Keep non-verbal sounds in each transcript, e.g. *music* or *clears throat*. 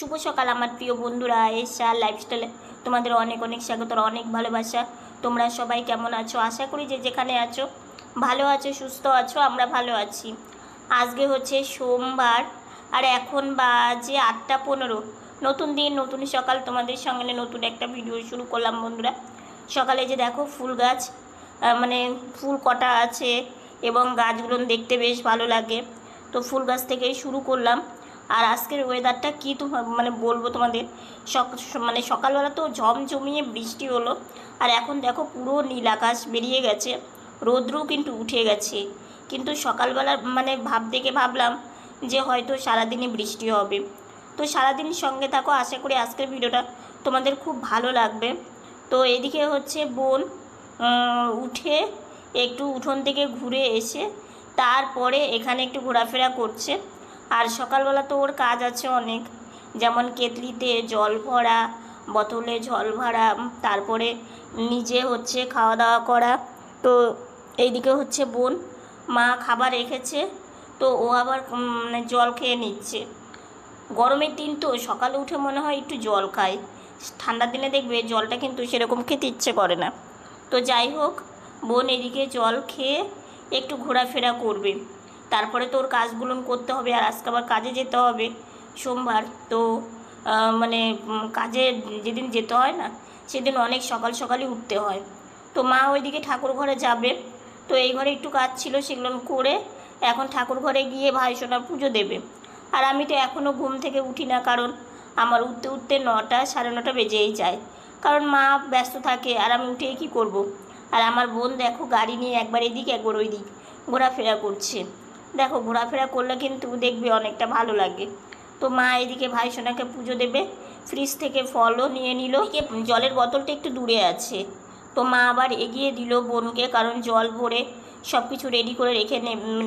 শুভ সকাল আমার প্রিয় বন্ধুরা, এসা লাইফস্টাইলে তোমাদের অনেক অনেক স্বাগত অনেক ভালোবাসা। তোমরা সবাই কেমন আছো? আশা করি যে যেখানে আছো, ভালো আছো, সুস্থ আছো, আমরা ভালো আছি। আজকে হচ্ছে সোমবার, আর এখন বাজে আটটা পনেরো। নতুন দিন, নতুন সকাল, তোমাদের সঙ্গে নতুন একটা ভিডিও শুরু করলাম বন্ধুরা। সকালে যে দেখো ফুল গাছ মানে ফুল কটা আছে এবং গাছগুলো দেখতে বেশ ভালো লাগে। তো ফুল গাছ থেকেই শুরু করলাম। আর আজকের ওয়েদারটা কী তো মানে বলব তোমাদের? মানে সকালবেলা তো ঝমঝমিয়ে বৃষ্টি হলো, আর এখন দেখো পুরো নীল আকাশ বেরিয়ে গেছে, রৌদ্রও কিন্তু উঠে গেছে। কিন্তু সকালবেলা মানে ভাব, দেখে ভাবলাম যে হয়তো সারাদিনই বৃষ্টি হবে। তো সারাদিন সঙ্গে থাকো, আশা করি আজকের ভিডিওটা তোমাদের খুব ভালো লাগবে। তো এদিকে হচ্ছে বোন উঠে একটু উঠোন থেকে ঘুরে এসে তারপরে এখানে একটু ঘোরাফেরা করছে। আর সকালবেলা তো ওর কাজ আছে অনেক। যেমন কেতলিতে জল ভরা, বোতলে জল ভরা, তারপরে নিজে হচ্ছে খাওয়া দাওয়া করা। তো এইদিকে হচ্ছে বোন, মা খাবার রেখেছে, তো ও আবার মানে জল খেয়ে নিচ্ছে। গরমের দিন তো, সকালে উঠে মনে হয় একটু জল খায়। ঠান্ডার দিনে দেখবে জলটা কিন্তু সেরকম খেতে ইচ্ছে করে না। তো যাই হোক, বোন এদিকে জল খেয়ে একটু ঘোরাফেরা করবে। তারপরে তোর কাজগুলো করতে হবে আর আজকে আবার কাজে যেতে হবে সোমবার। তো মানে কাজে যেদিন যেতে হয় না, সেদিন অনেক সকাল সকালই উঠতে হয়। তো মা ওইদিকে ঠাকুর ঘরে যাবে। তো এই ঘরে একটু কাজ ছিল সেগুলো করে এখন ঠাকুর ঘরে গিয়ে ভাই সোনার পুজো দেবে। আর আমি তো এখনও ঘুম থেকে উঠি না, কারণ আমার উঠতে উঠতে নটা, সাড়ে নটা বেজেই যায়। কারণ মা ব্যস্ত থাকে, আর আমি উঠে কী করব। আর আমার বোন দেখো গাড়ি নিয়ে একবার এদিক, একবার ওই দিক ঘোরাফেরা করছে। দেখো, ঘোরাফেরা করলে কিন্তু দেখবে অনেকটা ভালো লাগে। তো মা এদিকে ভাই সোনাকে পুজো দেবে। ফ্রিজ থেকে ফলও নিয়ে নিল। জলের বোতলটা একটু দূরে আছে। তো মা আবার এগিয়ে দিল বোনকে, কারণ জল ভরে সব কিছু রেডি করে রেখে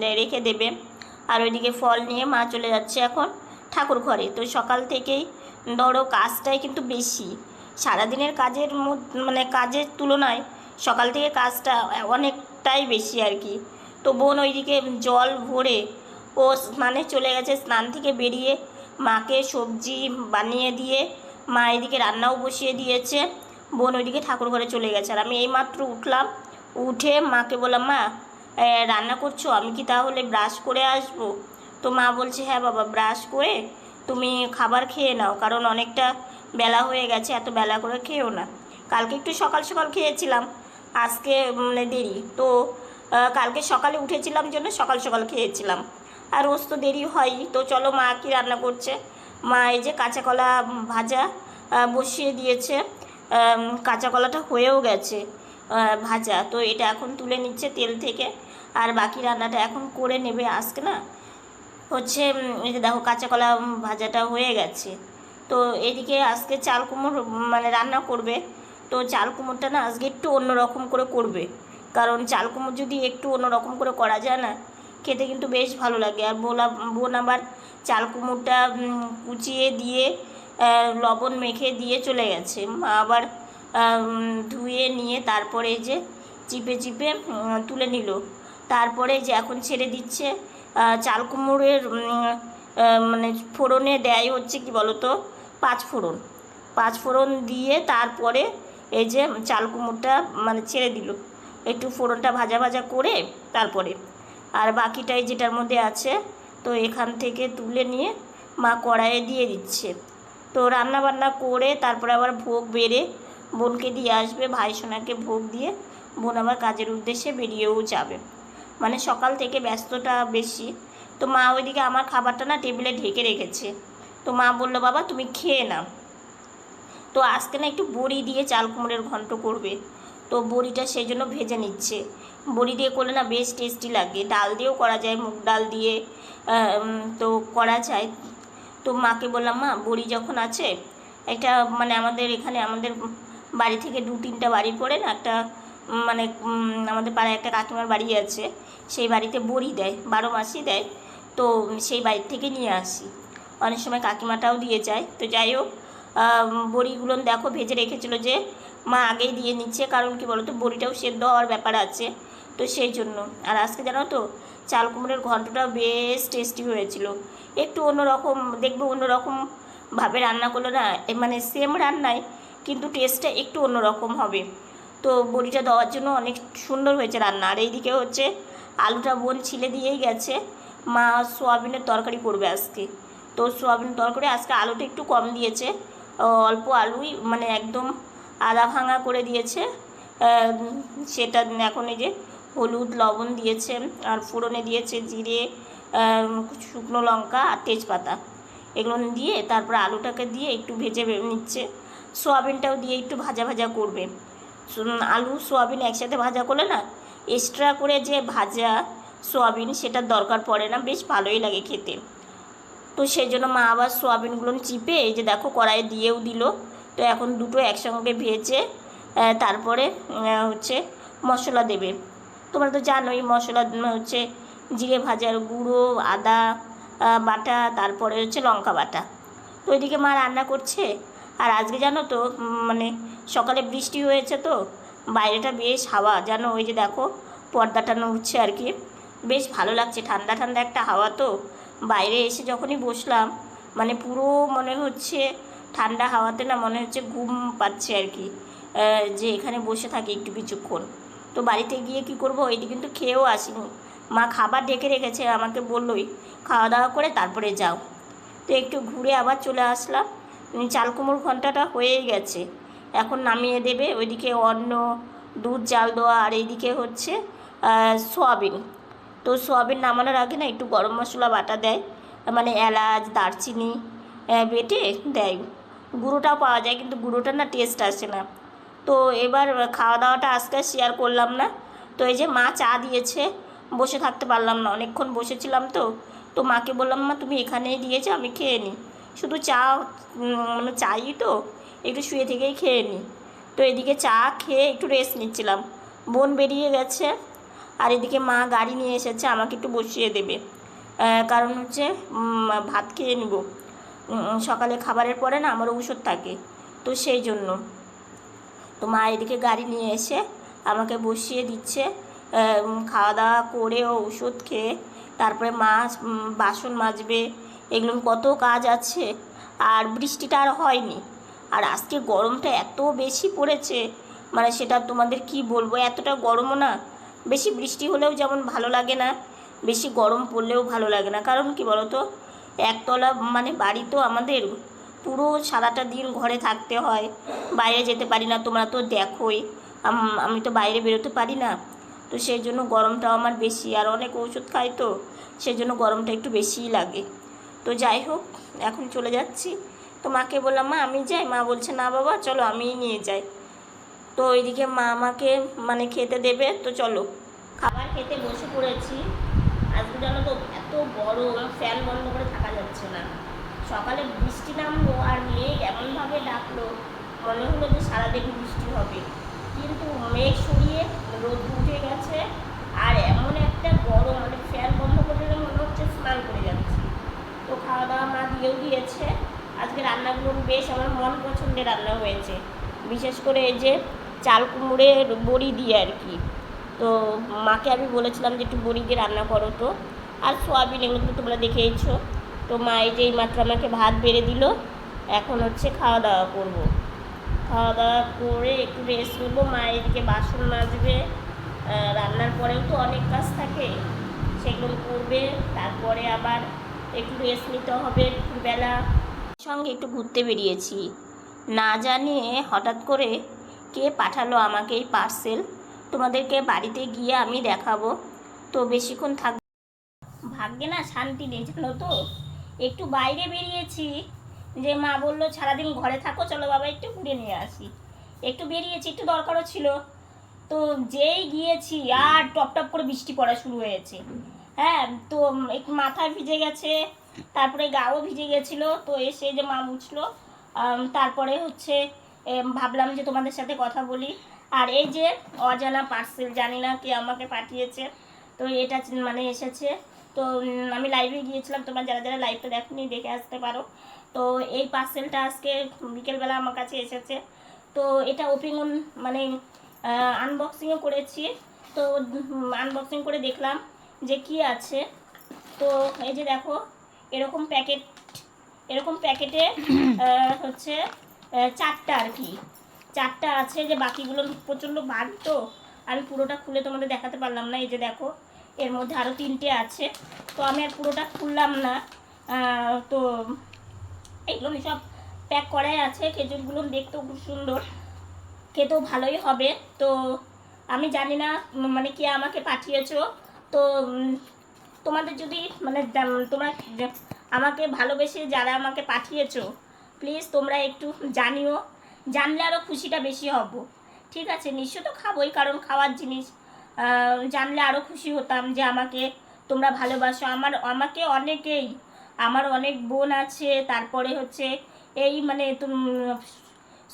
নে রেখে দেবে। আর ওইদিকে ফল নিয়ে মা চলে যাচ্ছে এখন ঠাকুর ঘরে। তো সকাল থেকেই ধরো কাজটাই কিন্তু বেশি। সারাদিনের কাজের মানে কাজের তুলনায় সকাল থেকে কাজটা অনেকটাই বেশি আর কি। তো বোন ওইদিকে জল ভরে ও স্নানে চলে গেছে স্নান থেকে বেরিয়ে মাকে সবজি বানিয়ে দিয়ে মা এদিকে রান্নাও বসিয়ে দিয়েছে। বোন ওইদিকে ঠাকুর ঘরে চলে গেছে। আর আমি এইমাত্র উঠলাম, উঠে মাকে বললাম, মা রান্না করছ? আমি কি তাহলে ব্রাশ করে আসব? তো মা বলছে হ্যাঁ বাবা, ব্রাশ করে তুমি খাবার খেয়ে নাও, কারণ অনেকটা বেলা হয়ে গেছে, এত বেলা করে খেয়েও না। কালকে একটু সকাল সকাল খেয়েছিলাম, আজকে মানে দেরি। তো কালকে সকালে উঠেছিলাম জন্য সকাল সকাল খেয়েছিলাম। আর রোজ তো দেরি হয়ই তো চলো মা কি রান্না করছে? মা এই যে কাঁচা কলা ভাজা বসিয়ে দিয়েছে। কাঁচা কলাটা হয়েও গেছে ভাজা। তো এটা এখন তুলে নিচ্ছে তেল থেকে। আর বাকি রান্নাটা এখন করে নেবে আজকে না? হচ্ছে এই যে দেখো কাঁচা কলা ভাজাটা হয়ে গেছে। তো এদিকে আজকে চাল কুমড়ো মানে রান্না করবে। তো চাল কুমড়োটা না আজকে একটু অন্যরকম করে করবে। কারণ চাল কুমড়ো যদি একটু অন্যরকম করে করা যায় না, খেতে কিন্তু বেশ ভালো লাগে। আর বোলা, বোন আবার চাল কুমড়োটা কুচিয়ে দিয়ে লবণ মেখে দিয়ে চলে গেছে। মা আবার ধুয়ে নিয়ে তারপরে যে চিপে চিপে তুলে নিল। তারপরে যে এখন ছেড়ে দিচ্ছে চাল কুমড়োর মানে ফোড়নে দেয় হচ্ছে কি বলতো, পাঁচ ফোড়ন। পাঁচ ফোড়ন দিয়ে তারপরে এই যে চাল কুমড়োটা মানে ছেড়ে দিল। একটু ফোড়নটা ভাজা ভাজা করে তারপরে। আর বাকিটাই যেটার মধ্যে আছে, তো এখান থেকে তুলে নিয়ে মা কড়াইয়ে দিয়ে দিচ্ছে। তো রান্না বান্না করে তারপরে আবার ভোগ বেড়ে বোনকে দিয়ে আসবে, ভাই সোনাকে ভোগ দিয়ে বোন আবার কাজের উদ্দেশ্যে বেরিয়েও যাবে। মানে সকাল থেকে ব্যস্ততা বেশি। তো মা ওইদিকে আমার খাবারটা না টেবিলে ঢেকে রেখেছে। তো মা বলল, বাবা, তুমি খেয়ে নাও। তো আজকে না একটু বড়ি দিয়ে চাল কুমড়োর ঘন্ট করবে। তো বড়িটা সেই জন্য ভেজে নিচ্ছে। বড়ি দিয়ে করলে না বেশ টেস্টি লাগে। ডাল দিয়েও করা যায়, মুগ ডাল দিয়ে তো করা যায়। তো মাকে বললাম, মা, বড়ি যখন আছে, একটা মানে আমাদের এখানে আমাদের বাড়ি থেকে দু তিনটা বাড়ি পড়ে না, একটা মানে আমাদের পাড়ায় একটা কাকিমার বাড়ি আছে, সেই বাড়িতে বড়ি দেয়, বারো মাসই দেয়। তো সেই বাড়ি থেকে নিয়ে আসি। অনেক সময় কাকিমাটাও দিয়ে যায়। তো যাই হোক বড়িগুলো দেখো ভেজে রেখেছিলো যে মা আগেই দিয়ে নিচ্ছে, কারণ কি বলতো, বড়িটাও সেদ্ধ হওয়ার ব্যাপার আছে। তো সেই জন্য। আর আজকে জানো তো, চাল কুমড়োর ঘন্টটা বেশ টেস্টি হয়েছিল। একটু অন্যরকম, দেখবে অন্যরকম ভাবে রান্না করলে না মানে সেম রান্নায় কিন্তু টেস্টটা একটু অন্যরকম হবে। তো বড়িটা দেওয়ার জন্য অনেক সুন্দর হয়েছে রান্না। আর এইদিকে হচ্ছে, আলুটা বোন ছিলে দিয়েই গেছে। মা সোয়াবিনের তরকারি করবে আজকে। তো সোয়াবিন তরকারি, আজকে আলুটা একটু কম দিয়েছে। অল্প আলুই মানে একদম আদা ভাঙা করে দিয়েছে। সেটা এখন এই যে হলুদ, লবণ দিয়েছে আর ফোড়নে দিয়েছে জিরে শুকনো লঙ্কা আর তেজপাতা। এগুলো দিয়ে তারপর আলুটাকে দিয়ে একটু ভেজে নিচ্ছে। সোয়াবিনটাও দিয়ে একটু ভাজা ভাজা করবে। আলু, সোয়াবিন একসাথে ভাজা করলে না এক্সট্রা করে যে ভাজা সোয়াবিন সেটার দরকার পড়ে না, বেশ ভালোই লাগে খেতে। তো সেই জন্য মা আবার সোয়াবিনগুলো চিপে এই যে দেখো কড়াইয়ে দিয়েও দিল। তো এখন দুটো একসঙ্গে ভেজে তারপরে হচ্ছে মশলা দেবে। তোমরা তো জানোই মশলা হচ্ছে জিরে ভাজার গুঁড়ো, আদা বাটা, তারপরে হচ্ছে লঙ্কা বাটা। তো ওইদিকে মা রান্না করছে। আর আজকে জানো তো মানে সকালে বৃষ্টি হয়েছে তো, বাইরেটা বেশ হাওয়া। জানো ওই যে দেখো পর্দাটা নড়ছে আর কি। বেশ ভালো লাগছে, ঠান্ডা ঠান্ডা একটা হাওয়া তো। বাইরে এসে যখনই বসলাম মানে পুরো মনে হচ্ছে ঠান্ডা হাওয়াতে না মনে হচ্ছে ঘুম পাচ্ছে আর কি। যে এখানে বসে থাকি একটু কিছুক্ষণ। তো বাড়িতে গিয়ে কি করব? ওইদিকে কিন্তু খেয়েও আসিনি। মা খাবার ডেকে রেখেছে আমাকে বললোই খাওয়া দাওয়া করে তারপরে যাও। তো একটু ঘুরে আবার চলে আসলাম। উম, চাল কুমড়োর ঘন্টাটা হয়েই গেছে। এখন নামিয়ে দেবে। ওইদিকে অন্ন দুধ জাল দেওয়া আর এইদিকে হচ্ছে সোয়াবিন। তো সোয়াবিন নামানোর আগে না একটু গরম মশলা বাটা দেয়। মানে এলাচ দারচিনি বেটে দেয়। গুঁড়োটাও পাওয়া যায়, কিন্তু গুঁড়োটার না টেস্ট আসে না। তো এবার খাওয়া দাওয়াটা আজকে শেয়ার করলাম না। তো এই যে মা চা দিয়েছে, বসে থাকতে পারলাম না, অনেকক্ষণ বসেছিলাম তো। তো মাকে বললাম, মা, তুমি এখানেই দিয়েছ, আমি খেয়ে নিই শুধু চা মানে চাই তো, একটু শুয়ে থেকেই খেয়ে নিই তো এদিকে চা খেয়ে একটু রেস্ট নিচ্ছিলাম। বোন বেরিয়ে গেছে, আর এদিকে মা গাড়ি নিয়ে এসেছে, আমাকে একটু বসিয়ে দেবে। কারণ হচ্ছে ভাত খেয়ে নিব। সকালে খাবারের পরে না আমার ওষুধ থাকে। তো সেই জন্য। তো মা এদিকে গাড়ি নিয়ে এসে আমাকে বসিয়ে দিচ্ছে। খাওয়া দাওয়া করে ওষুধ খেয়ে তারপরে মাছ বাসন মাজবে। এগুলো কত কাজ আছে। আর বৃষ্টিটা আর হয়নি। আর আজকে গরমটা এত বেশি পড়েছে। মানে সেটা তোমাদের কি বলব? এতটা গরমও না। বেশি বৃষ্টি হলেও যেমন ভালো লাগে না, বেশি গরম পড়লেও ভালো লাগে না। কারণ কি বলো তো একতলা মানে বাড়ি তো আমাদের। পুরো সারাটা দিন ঘরে থাকতে হয়। বাইরে যেতে পারি না, তোমরা তো দেখোই। আম- তো বাইরে বেরোতে পারি না। তো সেই জন্য গরমটাও আমার বেশি, আর অনেক ওষুধ খাই তো সেই জন্য গরমটা একটু বেশিই লাগে। তো যাই হোক, এখন চলে যাচ্ছি। তো মাকে বললাম, মা, আমি যাই? মা বলছে, না বাবা, চলো আমিই নিয়ে যাই। তো ওইদিকে মা আমাকে মানে খেতে দেবে, তো চলো। খাবার খেতে বসে পড়েছি। আজকে জানো তো গরম ফ্যান বন্ধ করে থাকা যাচ্ছে না। সকালে বৃষ্টি নামলো আর মেঘ এমনভাবে ডাকলো, মনে হলো যে সারাদিন বৃষ্টি হবে। কিন্তু মেঘ সরিয়ে রোদ উঠে গেছে আর এমন একটা গরম মানে ফ্যান বন্ধ করে মনে হচ্ছে স্নান করে যাচ্ছি। তো খাওয়া দাওয়া মা দিয়েও দিয়েছে। আজকে রান্নাগুলো বেশ আমার মন পছন্দের রান্না হয়েছে। বিশেষ করে এই যে চাল কুমড়োর বড়ি দিয়ে আর কি। তো মাকে আমি বলেছিলাম যে একটু বড়ি দিয়ে রান্না করো তো। আর সোয়াবিন এগুলো তো তোমরা দেখেইছো তো মা এই যে মাত্র আমাকে ভাত বেড়ে দিল, এখন হচ্ছে খাওয়া দাওয়া করব। খাওয়া দাওয়া করে একটু রেস্ট নেব, মা এদিকে বাসন মাজবে রান্নার পরেও তো অনেক কাজ থাকে, সেগুলো করবে, তারপরে আবার একটু রেস্ট নিতে হবে বেলা সঙ্গে একটু ঘুরতে বেরিয়েছি। না জানিয়ে হঠাৎ করে কে পাঠালো আমাকে এই পার্সেল তোমাদেরকে বাড়িতে গিয়ে আমি দেখাবো। তো বেশিক্ষণ থাক ভাগ্যে না শান্তি নেই জানো তো? একটু বাইরে বেরিয়েছি যে মা বলল সারাদিন ঘরে থাকো চলো বাবা একটু ঘুরে নিয়ে আসি। একটু বেরিয়েছি একটু দরকারও ছিল। তো যেই গিয়েছি আর টপ টপ করে বৃষ্টি পড়া শুরু হয়েছে। হ্যাঁ তো একটু মাথা ভিজে গেছে তারপরে গাও ভিজে গেছিল তো এসে যে মা আম, তারপরে হচ্ছে ভাবলাম যে তোমাদের সাথে কথা বলি। আর এই যে অজানা পার্সেল জানি না কে আমাকে পাঠিয়েছে তো এটা মানে এসেছে। তো আমি লাইভে গিয়েছিলাম। তোমরা যারা যারা লাইভটা দেখনি দেখে আসতে পারো। তো এই পার্সেলটা আজকে বিকেলবেলা আমার কাছে এসেছে। তো এটা ওপেন মানে আনবক্সিংও করেছি। তো আনবক্সিং করে দেখলাম যে কি আছে। তো এই যে দেখো এরকম প্যাকেট এরকম প্যাকেটে *clears throat* হচ্ছে চারটা আর কি। চারটা আছে যে বাকিগুলো প্রচণ্ড বার তো আমি পুরোটা খুলে তোমাদের দেখাতে পারলাম না। এই যে দেখো এর মধ্যে আরও তিনটে আছে। তো আমি আর পুরোটা খুললাম না। তো এগুলো সব প্যাক করাই আছে। খেজুরগুলো দেখতেও খুব সুন্দর। খেতেও ভালোই হবে। তো আমি জানি না মানে কে আমাকে পাঠিয়েছো। তো তোমাদের যদি মানে তোমরা আমাকে ভালোবেসে যারা আমাকে পাঠিয়েছো প্লিজ তোমরা একটু জানিও। জানলে আরও খুশিটা বেশি হব। ঠিক আছে নিশ্চয় তো খাবোই, কারণ খাওয়ার জিনিস জানলে আরও খুশি হতাম যে আমাকে তোমরা ভালোবাসো। আমার, আমাকে অনেকেই, আমার অনেক বোন আছে, তারপরে হচ্ছে এই মানে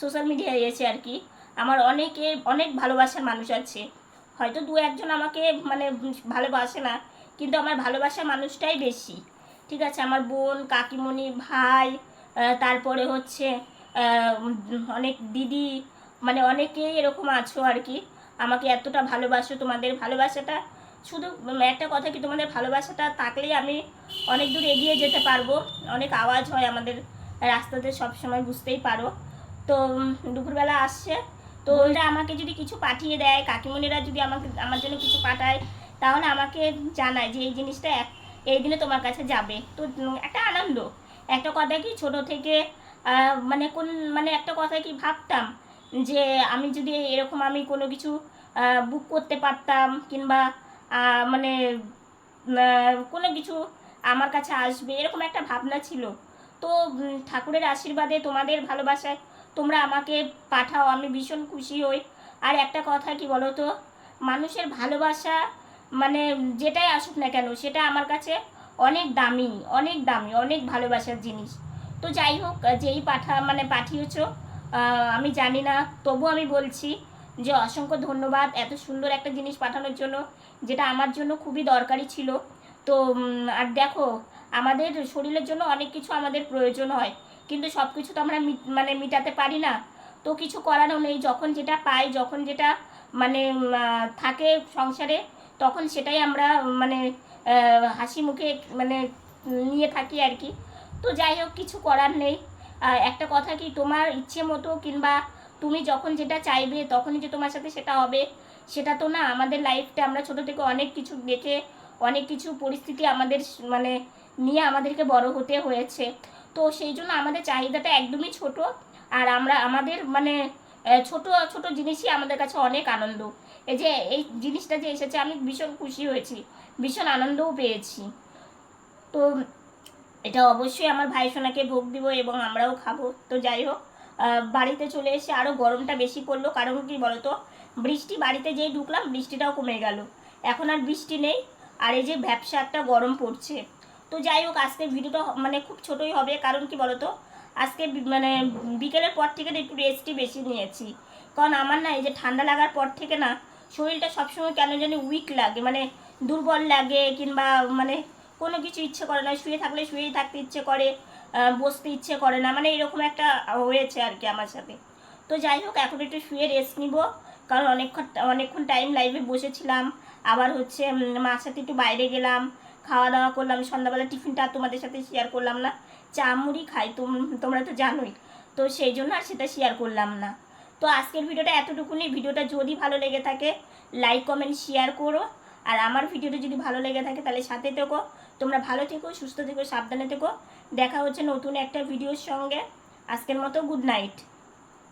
সোশ্যাল মিডিয়ায় এসে আর কি, আমার অনেকে, অনেক ভালোবাসার মানুষ আছে। হয়তো দু একজন আমাকে মানে ভালোবাসে না, কিন্তু আমার ভালোবাসার মানুষটাই বেশি। ঠিক আছে, আমার বোন, কাকিমণি, ভাই তারপরে হচ্ছে অনেক দিদি মানে অনেকেই এরকম আছো আর কি। আমাকে এতটা ভালোবাসো তোমাদের ভালোবাসাটা। শুধু একটা কথা কি তোমাদের ভালোবাসাটা থাকলেই আমি অনেক দূর এগিয়ে যেতে পারব। অনেক আওয়াজ হয় আমাদের রাস্তাতে সব সময় বুঝতেই পারো। তো দুপুরবেলা আসছে। তো ওরা আমাকে যদি কিছু পাঠিয়ে দেয় কাকিমণিরা যদি আমাকে আমার জন্য কিছু পাঠায় তাহলে আমাকে জানায় যে এই জিনিসটা এক- এই দিনে তোমার কাছে যাবে। তো একটা আনন্দ। একটা কথা কি ছোট থেকে মানে কোন মানে একটা কথা কি ভাবতাম যে আমি যদি এরকম আমি কোনো কিছু বুক করতে পারতাম কিংবা মানে কোনো কিছু আমার কাছে আসবে, এরকম একটা ভাবনা ছিল। তো ঠাকুরের আশীর্বাদে তোমাদের ভালোবাসায় তোমরা আমাকে পাঠাও, আমি ভীষণ খুশি হই। আর একটা কথা কি বলো তো মানুষের ভালোবাসা মানে যেটাই আসুক না কেন, সেটা আমার কাছে অনেক দামি অনেক দামি, অনেক ভালোবাসার জিনিস। তো যাই হোক, যেই পাঠা মানে পাঠিয়েছো আমি জানি না তবু আমি বলছি যে অসংখ্য ধন্যবাদ এত সুন্দর একটা জিনিস পাঠানোর জন্য, যেটা আমার জন্য খুবই দরকারি ছিল। তো আর দেখো, আমাদের শরীরের জন্য অনেক কিছু আমাদের প্রয়োজন হয়, কিন্তু সব কিছু তো আমরা মানে মিটাতে পারি না। তো কিছু করারও নেই, যখন যেটা পাই, যখন যেটা মানে থাকে সংসারে, তখন সেটাই আমরা মানে হাসি মুখে মানে নিয়ে থাকি আর কি। তো যাই হোক, কিছু করার নেই। একটা কথা কি, তোমার ইচ্ছে মতো কিংবা তুমি যখন যেটা চাইবে, তখনই যে তোমার সাথে সেটা হবে, সেটা তো না, আমাদের লাইফটা আমরা ছোট থেকে অনেক কিছু দেখে, অনেক কিছু পরিস্থিতি আমাদের মানে নিয়ে আমাদেরকে বড় হতে হয়েছে। তো সেই জন্য আমাদের চাহিদাটা একদমই ছোট, আর আমরা, আমাদের মানে ছোট ছোট জিনিসই আমাদের কাছে অনেক আনন্দ। এই যে, এই জিনিসটা যে এসেছে, আমি ভীষণ খুশি হয়েছি, ভীষণ আনন্দও পেয়েছি। তো এটা অবশ্যই আমার ভাই সোনাকে ভোগ দিব এবং আমরাও খাব। তো যাই হোক বাড়িতে চলে এসে আরও গরমটা বেশি পড়ল। কারণ কি বলতো, বৃষ্টি বাড়িতে যেই ঢুকলাম, বৃষ্টিটাও কমে গেল। এখন আর বৃষ্টি নেই, আর এই যে ব্যবসা একটা গরম পড়ছে। তো যাই হোক, আজকে ভিডিওটা মানে খুব ছোটোই হবে। কারণ কি বলতো, আজকে মানে বিকেলের পর থেকে একটু রেস্টই বেশি নিয়েছি। কারণ আমার না এই যে ঠান্ডা লাগার পর থেকে না, শরীরটা সবসময় কেন জানি উইক লাগে। মানে দুর্বল লাগে কিংবা মানে কোনো কিছু ইচ্ছে করে না, শুয়ে থাকলে শুয়েই থাকতে ইচ্ছে করে বসতে ইচ্ছে করে না মানে এরকম একটা হয়েছে আর কি আমার সাথে। তো যাই হোক, এখন একটু শুয়ে রেস্ট নিব, কারণ অনেকক্ষণ অনেকক্ষণ টাইম লাইভে বসেছিলাম। আবার হচ্ছে মার সাথে একটু বাইরে গেলাম, খাওয়া দাওয়া করলাম, সন্ধ্যাবেলা টিফিনটা তোমাদের সাথে শেয়ার করলাম না। চা, মুড়ি খাই, তোম- তোমরা তো জানোই। তো সেই জন্য আর সেটা শেয়ার করলাম না। তো আজকের ভিডিওটা এতটুকুনি। ভিডিওটা যদি ভালো লেগে থাকে লাইক কমেন্ট শেয়ার করো। আর আমার ভিডিওটা যদি ভালো লেগে থাকে, তাহলে সাথে থেকো। তোমরা ভালো থেকো, সুস্থ থেকো, সাবধানে থেকো। দেখা হচ্ছে নতুন একটা ভিডিওর সঙ্গে। আজকের মতো গুড নাইট